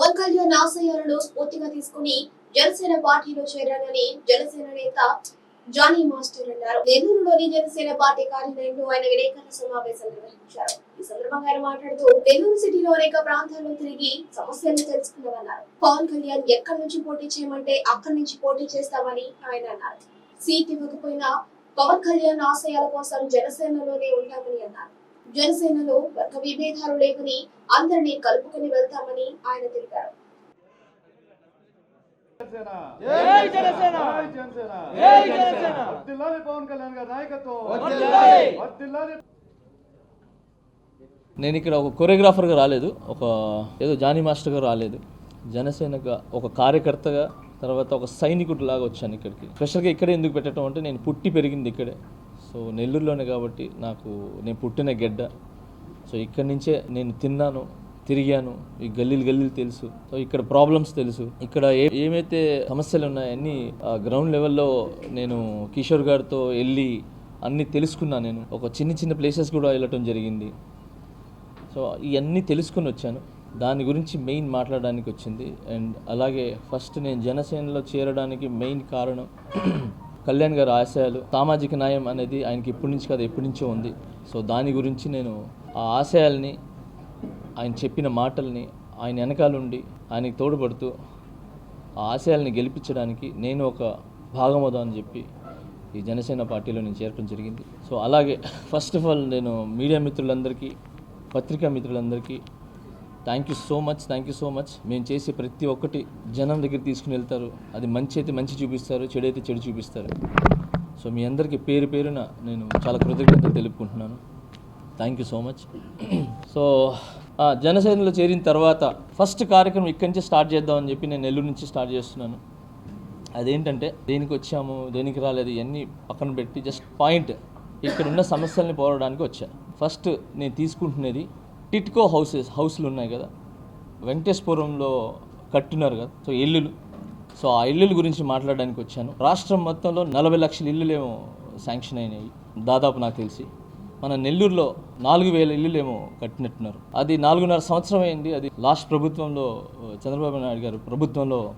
పవన్ కళ్యాణ్ ఆశయాలను స్ఫూర్తిగా తీసుకుని జనసేన పార్టీలో చేరానని జనసేన నేత జానీ మాస్టర్ అన్నారు. నెల్లూరులోని జనసేన పార్టీ కార్యాలయంలో ఆయన విలేకరుల సమావేశం నిర్వహించారు. ఈ సందర్భంగా ఆయన మాట్లాడుతూ నెల్లూరు సిటీలో అనేక ప్రాంతాల్లో తిరిగి సమస్యలను తెలుసుకున్నామన్నారు. పవన్ కళ్యాణ్ ఎక్కడి నుంచి పోటీ చేయమంటే అక్కడి నుంచి పోటీ చేస్తామని ఆయన అన్నారు. సీట్ ఇవ్వకపోయినా పవన్ కళ్యాణ్ ఆశయాల కోసం జనసేనలోనే ఉంటామని అన్నారు. జనసేనలో వర్గ విభేదాలు లేవని అందరినీ కలుపుకొని వెళ్తామని ఆయన తెలిపారు. జనసేన. జై జనసేన. జై జనసేన. జై జనసేన. వర్ధిల్లాలి పవన్ కళ్యాణ్ గారి నాయకత్వం. వర్ధిల్లాలి. వర్ధిల్లాలి నేను ఇక్కడ ఒక కొరియోగ్రాఫర్గా రాలేదు ఒక ఏదో జానీ మాస్టర్గా రాలేదు. జనసేనగా ఒక కార్యకర్తగా తర్వాత ఒక సైనికుడు లాగా వచ్చాను ఇక్కడికి. స్పెషల్గా ఇక్కడే ఎందుకు పెట్టడం అంటే నేను పుట్టి పెరిగింది ఇక్కడే. సో నెల్లూరులోనే కాబట్టి నాకు నేను పుట్టిన గెడ్డ. సో ఇక్కడి నుంచే నేను తిన్నాను తిరిగాను. ఈ గల్లీలు గల్లీలు తెలుసు. సో ఇక్కడ ప్రాబ్లమ్స్ తెలుసు. ఇక్కడ ఏ ఏమైతే సమస్యలు ఉన్నాయో అన్నీ గ్రౌండ్ లెవెల్లో నేను కిషోర్ గారితో వెళ్ళి అన్నీ తెలుసుకున్నాను నేను. ఒక చిన్న చిన్న ప్లేసెస్ కూడా వెళ్ళటం జరిగింది. సో ఇవన్నీ తెలుసుకుని వచ్చాను. దాని గురించి మెయిన్ మాట్లాడడానికి వచ్చింది. అండ్ అలాగే ఫస్ట్ నేను జనసేనలో చేరడానికి మెయిన్ కారణం కళ్యాణ్ గారి ఆశయాలు సామాజిక న్యాయం అనేది ఆయనకి ఇప్పటి నుంచి కాదు ఎప్పటి నుంచో ఉంది. సో దాని గురించి నేను ఆ ఆశయాల్ని ఆయన చెప్పిన మాటల్ని ఆయన వెనకాలండి ఆయనకి తోడ్పడుతూ ఆ ఆశయాల్ని గెలిపించడానికి నేను ఒక భాగమవుదా అని చెప్పి ఈ జనసేన పార్టీలో నేను చేరడం జరిగింది. సో అలాగే ఫస్ట్ ఆఫ్ ఆల్ నేను మీడియా మిత్రులందరికీ పత్రికా మిత్రులందరికీ thank you so much thank you so much మేము చేసే ప్రతి ఒక్కటి జనం దగ్గర తీసుకుని వెళ్తారు. అది మంచి అయితే మంచి చూపిస్తారు చెడు అయితే చెడు చూపిస్తారు. సో మీ అందరికీ పేరు పేరున నేను చాలా కృతజ్ఞతలు తెలుపుకుంటున్నాను. Thank you so much so ah, జనసేనలో చేరిన తర్వాత ఫస్ట్ కార్యక్రమం ఇక్కడి నుంచి స్టార్ట్ చేద్దామని చెప్పి నేను నెల్లూరు నుంచి స్టార్ట్ చేస్తున్నాను. అదేంటంటే దేనికి వచ్చాము దేనికి రాలేదు ఇవన్నీ పక్కన పెట్టి జస్ట్ పాయింట్ ఇక్కడ ఉన్న సమస్యల్ని పోరాడడానికి వచ్చా. ఫస్ట్ నేను తీసుకుంటున్నది టిట్కో హౌసెస్ హౌస్లు ఉన్నాయి కదా. వెంకటేశ్వరంలో కట్టున్నారు కదా సో ఇల్లులు. సో ఆ ఇల్లుల గురించి మాట్లాడడానికి వచ్చాను. రాష్ట్రం మొత్తంలో నలభై లక్షల ఇల్లులేమో శాంక్షన్ అయినాయి దాదాపు నాకు తెలిసి. మన నెల్లూరులో నాలుగు వేల ఇల్లులేమో కట్టినట్టున్నారు. అది నాలుగున్నర సంవత్సరం అయింది అది లాస్ట్ ప్రభుత్వంలో చంద్రబాబు నాయుడు గారు ప్రభుత్వంలో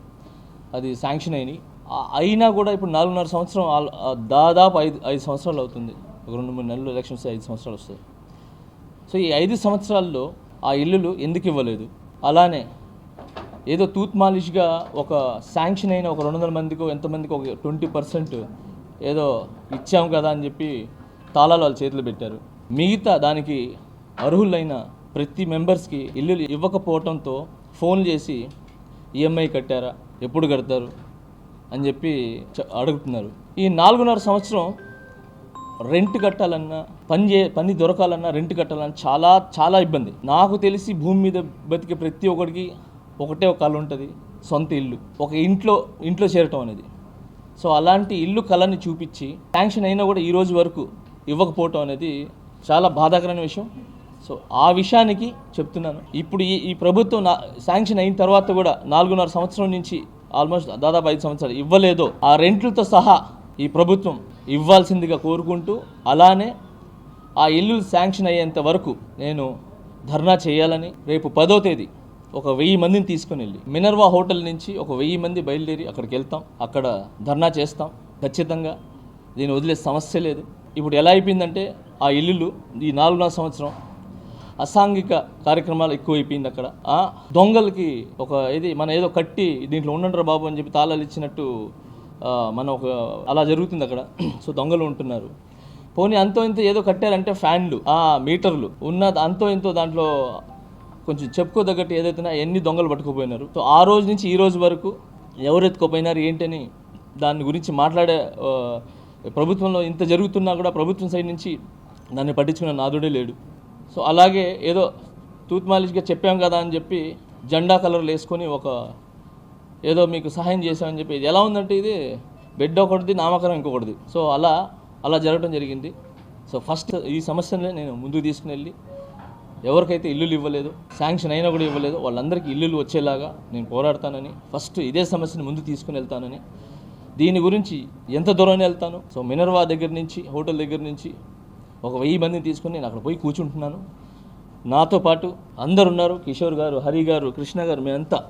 అది శాంక్షన్ అయినాయి. అయినా కూడా ఇప్పుడు నాలుగున్నర సంవత్సరం దాదాపు ఐదు ఐదు సంవత్సరాలు అవుతుంది. ఒక రెండు మూడు నెలలు ఎలక్షన్స్ ఐదు సంవత్సరాలు వస్తాయి. సో ఈ ఐదు సంవత్సరాల్లో ఆ ఇల్లులు ఎందుకు ఇవ్వలేదు? అలానే ఏదో తూత్ మాలిష్గా ఒక శాంక్షన్ అయిన ఒక రెండు వందల మందికో ఎంతమందికి ఒక ట్వంటీ పర్సెంట్ ఏదో ఇచ్చాము కదా అని చెప్పి తాళాలు వాళ్ళ చేతులు పెట్టారు. మిగతా దానికి అర్హులైన ప్రతి మెంబర్స్కి ఇల్లులు ఇవ్వకపోవడంతో ఫోన్ చేసి ఈఎంఐ కట్టారా? ఎప్పుడు కడతారు? అని చెప్పి అడుగుతున్నారు. ఈ నాలుగున్నర సంవత్సరం రెంట్ కట్టాలన్నా పని చే పని దొరకాలన్నా రెంట్ కట్టాలన్నా చాలా చాలా ఇబ్బంది. నాకు తెలిసి భూమి మీద బతికే ప్రతి ఒక్కడికి ఒకటే ఒక కళ ఉంటుంది సొంత ఇల్లు. ఒక ఇంట్లో ఇంట్లో చేరటం అనేది. సో అలాంటి ఇల్లు కళని చూపించి శాంక్షన్ అయినా కూడా ఈ రోజు వరకు ఇవ్వకపోవటం అనేది చాలా బాధాకరమైన విషయం. సో ఆ విషయానికి చెప్తున్నాను. ఇప్పుడు ఈ ఈ ప్రభుత్వం నా శాంక్షన్ అయిన తర్వాత కూడా నాలుగున్నర సంవత్సరం నుంచి ఆల్మోస్ట్ దాదాపు ఐదు సంవత్సరాలు ఇవ్వలేదో. ఆ రెంట్లతో సహా ఈ ప్రభుత్వం ఇవ్వాల్సిందిగా కోరుకుంటూ అలానే ఆ ఇల్లు శాంక్షన్ అయ్యేంత వరకు నేను ధర్నా చేయాలని రేపు పదో తేదీ ఒక వెయ్యి మందిని తీసుకుని వెళ్ళి మినర్వా హోటల్ నుంచి ఒక వెయ్యి మంది బయలుదేరి అక్కడికి వెళ్తాం. అక్కడ ధర్నా చేస్తాం. ఖచ్చితంగా దీన్ని వదిలే సమస్య లేదు. ఇప్పుడు ఎలా అయిపోయిందంటే ఆ ఇల్లులు ఈ నాలుగున్నర సంవత్సరం అసాంఘిక కార్యక్రమాలు ఎక్కువైపోయింది అక్కడ. దొంగలకి ఒక ఇది మన ఏదో కట్టి దీంట్లో ఉండండి బాబు అని చెప్పి తాళాలు ఇచ్చినట్టు మన ఒక అలా జరుగుతుంది అక్కడ. సో దొంగలు ఉంటున్నారు. పోనీ అంతో ఇంత ఏదో కట్టారంటే ఫ్యాన్లు ఆ మీటర్లు. ఉన్న అంతో ఇంతో దాంట్లో కొంచెం చెప్పుకోదగ్గట్టు ఏదైతే ఎన్ని దొంగలు పట్టుకుపోయినారు. సో ఆ రోజు నుంచి ఈ రోజు వరకు ఎవరు ఎత్తుకుపోయినారు ఏంటని దాని గురించి మాట్లాడే ప్రభుత్వంలో ఇంత జరుగుతున్నా కూడా ప్రభుత్వం సైడ్ నుంచి దాన్ని పట్టించుకున్న నాదుడే లేడు. సో అలాగే ఏదో తూత్మాలిష్గా చెప్పాం కదా అని చెప్పి జెండా కలర్లు వేసుకొని ఒక ఏదో మీకు సహాయం చేశామని చెప్పి ఇది ఎలా ఉందంటే ఇది బెడ్ ఒకటిది నామకరం ఇంకొకటిది. సో అలా అలా జరగడం జరిగింది. సో ఫస్ట్ ఈ సమస్యని నేను ముందుకు తీసుకుని వెళ్ళి ఎవరికైతే ఇల్లులు ఇవ్వలేదు శాంక్షన్ అయినా కూడా ఇవ్వలేదు వాళ్ళందరికీ ఇల్లులు వచ్చేలాగా నేను పోరాడతానని ఫస్ట్ ఇదే సమస్యను ముందు తీసుకుని వెళ్తానని దీని గురించి ఎంత దూరం వెళ్తాను? సో మినర్వా దగ్గర నుంచి హోటల్ దగ్గర నుంచి ఒక వెయ్యి మందిని తీసుకొని నేను అక్కడ పోయి కూర్చుంటున్నాను. నాతో పాటు అందరు ఉన్నారు కిషోర్ గారు హరి గారు కృష్ణ గారు మేమంతా.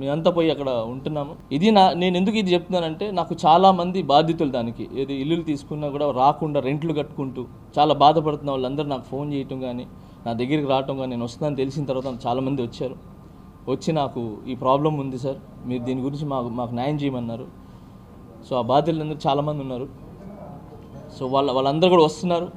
మేమంతా పోయి అక్కడ ఉంటున్నాము. ఇది నా నేను ఎందుకు ఇది చెప్తున్నానంటే నాకు చాలా మంది బాధితులు దానికి. ఏది ఇల్లులు తీసుకున్నా కూడా రాకుండా రెంట్లు కట్టుకుంటూ చాలా బాధపడుతున్న వాళ్ళందరూ నాకు ఫోన్ చేయటం కానీ నా దగ్గరికి రావటం కానీ నేను వస్తున్నాను తెలిసిన తర్వాత చాలామంది వచ్చారు. వచ్చి నాకు ఈ ప్రాబ్లం ఉంది సార్ మీరు దీని గురించి మాకు మాకు న్యాయం చేయమన్నారు. సో ఆ బాధితులందరూ చాలామంది ఉన్నారు. సో వాళ్ళ వాళ్ళందరూ కూడా వస్తున్నారు.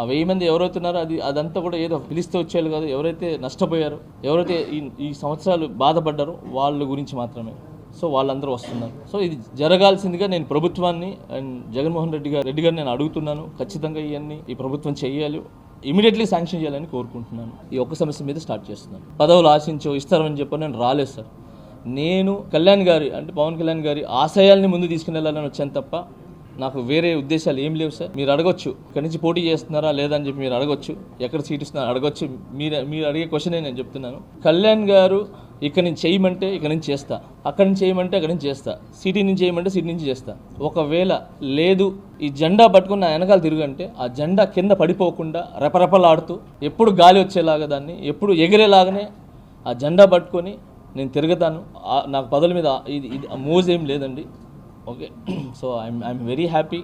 ఆ వెయ్యి మంది ఎవరైతే ఉన్నారో అది అదంతా కూడా ఏదో పిలిస్తే వచ్చేయాలి కాదు. ఎవరైతే నష్టపోయారో ఎవరైతే ఈ ఈ సంవత్సరాలు బాధపడ్డారో వాళ్ళ గురించి మాత్రమే. సో వాళ్ళందరూ వస్తున్నారు. సో ఇది జరగాల్సిందిగా నేను ప్రభుత్వాన్ని అండ్ జగన్మోహన్ రెడ్డి గారు రెడ్డి గారు నేను అడుగుతున్నాను. ఖచ్చితంగా ఇవన్నీ ఈ ప్రభుత్వం చేయాలి. ఇమీడియట్లీ శాంక్షన్ చేయాలని కోరుకుంటున్నాను. ఈ ఒక్క సమస్య మీద స్టార్ట్ చేస్తున్నాను. పదవులు ఆశించో ఇస్తారని చెప్పి నేను రాలేదు సార్. నేను కళ్యాణ్ గారి అంటే పవన్ కళ్యాణ్ గారి ఆశయాల్ని ముందు తీసుకుని వెళ్ళాలని వచ్చాను తప్ప నాకు వేరే ఉద్దేశాలు ఏం లేవు సార్. మీరు అడగొచ్చు. ఇక్కడి నుంచి పోటీ చేస్తున్నారా లేదా అని చెప్పి మీరు అడగొచ్చు. ఎక్కడ సీట్ ఇస్తున్నారా అడగొచ్చు. మీరు మీరు అడిగే క్వశ్చనే నేను చెప్తున్నాను. కళ్యాణ్ గారు ఇక్కడ నుంచి చేయమంటే ఇక్కడ నుంచి చేస్తా. అక్కడి నుంచి చేయమంటే అక్కడి నుంచి చేస్తా. సిటీ నుంచి చేయమంటే సిటీ నుంచి చేస్తా. ఒకవేళ లేదు ఈ జెండా పట్టుకుని నా వెనకాల తిరుగంటే ఆ జెండా కింద పడిపోకుండా రెపరెపలాడుతూ ఎప్పుడు గాలి వచ్చేలాగా దాన్ని ఎప్పుడు ఎగిరేలాగానే ఆ జెండా పట్టుకొని నేను తిరుగుతాను. నాకు పదవుల మీద ఇది ఇది మోజ్ ఏం లేదండి. Okay so I'm I'm very happy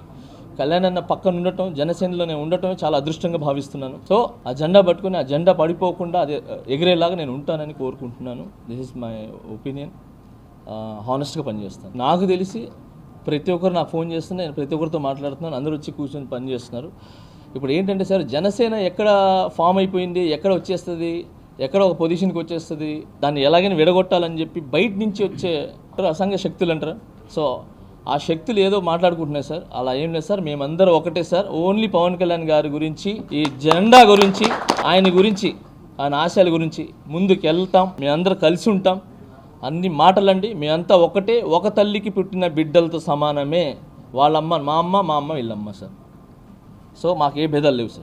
Kalyan అన్న పక్కన ఉండటం జనసేనలో నేను ఉండటం చాలా అదృష్టంగా భావిస్తున్నాను. సో ఆ జెండా పట్టుకొని ఆ జెండా పడిపోకుండా అది ఎగిరేలాగా నేను ఉంటానని కోరుకుంటున్నాను. దిస్ ఇస్ మై ఒపీనియన్ హానెస్ట్గా పనిచేస్తాను. నాకు తెలిసి ప్రతి ఒక్కరు నాకు ఫోన్ చేస్తున్నా నేను ప్రతి ఒక్కరితో మాట్లాడుతున్నాను అందరూ వచ్చి కూర్చొని పనిచేస్తున్నారు. ఇప్పుడు ఏంటంటే సార్ జనసేన ఎక్కడ ఫామ్ అయిపోయింది ఎక్కడ వచ్చేస్తుంది ఎక్కడ ఒక పొజిషన్కి వచ్చేస్తుంది దాన్ని ఎలాగైనా విడగొట్టాలని చెప్పి బయట నుంచి వచ్చే అసంగ శక్తులు అంటారు? సో ఆ శక్తులు ఏదో మాట్లాడుకుంటున్నాయి సార్. అలా ఏం లేదు సార్. మేమందరం ఒకటే సార్. ఓన్లీ పవన్ కళ్యాణ్ గారి గురించి ఈ జెండా గురించి ఆయన గురించి ఆయన ఆశయాల గురించి ముందుకు వెళ్తాం మేమందరం కలిసి ఉంటాం. అన్ని మాటలండి. మేమంతా ఒకటే ఒక తల్లికి పుట్టిన బిడ్డలతో సమానమే. వాళ్ళమ్మ మా అమ్మ మా అమ్మ వీళ్ళమ్మ సార్. సో మాకు ఏ భేదాలు లేవు సార్.